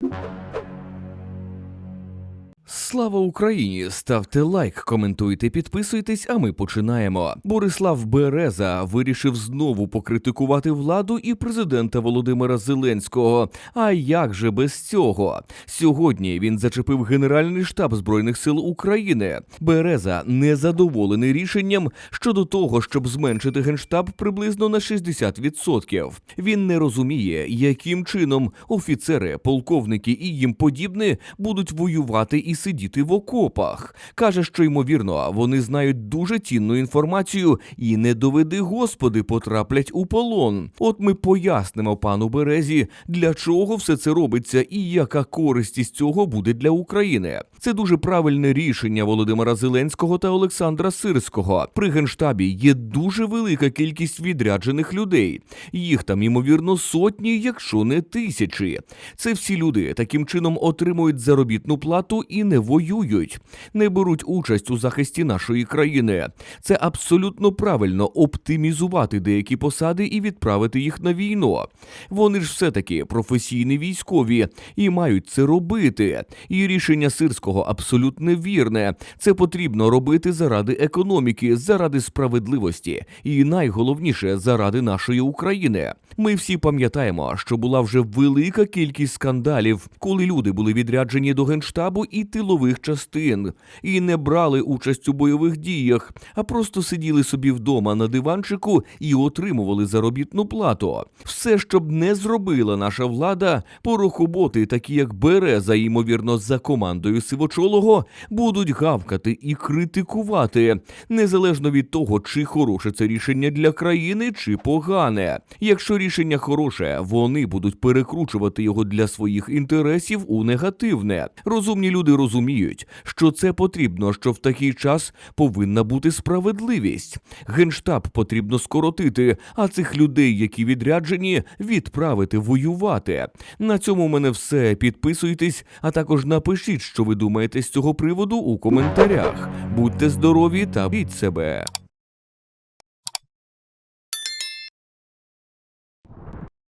you Слава Україні! Ставте лайк, коментуйте, підписуйтесь, а ми починаємо. Борислав Береза вирішив знову покритикувати владу і президента Володимира Зеленського. А як же без цього? Сьогодні він зачепив Генеральний штаб Збройних сил України. Береза незадоволений рішенням щодо того, щоб зменшити генштаб приблизно на 60%. Він не розуміє, яким чином офіцери, полковники і їм подібне будуть воювати і сидіти в окопах. Каже, що ймовірно, вони знають дуже цінну інформацію і не доведи господи потраплять у полон. От ми пояснимо пану Березі, для чого все це робиться і яка користь із цього буде для України. Це дуже правильне рішення Володимира Зеленського та Олександра Сирського. При генштабі є дуже велика кількість відряджених людей. Їх там, ймовірно, сотні, якщо не тисячі. Це всі люди таким чином отримують заробітну плату і не воюють, не беруть участь у захисті нашої країни. Це абсолютно правильно оптимізувати деякі посади і відправити їх на війну. Вони ж все таки професійні військові і мають це робити. І рішення сирського абсолютно вірне. Це потрібно робити заради економіки, заради справедливості, і найголовніше заради нашої України. Ми всі пам'ятаємо, що була вже велика кількість скандалів, коли люди були відряджені до генштабу і тилових частин, і не брали участь у бойових діях, а просто сиділи собі вдома на диванчику і отримували заробітну плату. Все, щоб не зробила наша влада, порохоботи, такі як Береза, ймовірно, за командою Сивочолого, будуть гавкати і критикувати, незалежно від того, чи хороше це рішення для країни, чи погане. Якщо рішення хороше, вони будуть перекручувати його для своїх інтересів у негативне. Розумні люди розуміють, що це потрібно, що в такий час повинна бути справедливість. Генштаб потрібно скоротити, а цих людей, які відряджені, відправити воювати. На цьому в мене все. Підписуйтесь, а також напишіть, що ви думаєте з цього приводу у коментарях. Будьте здорові та біть себе.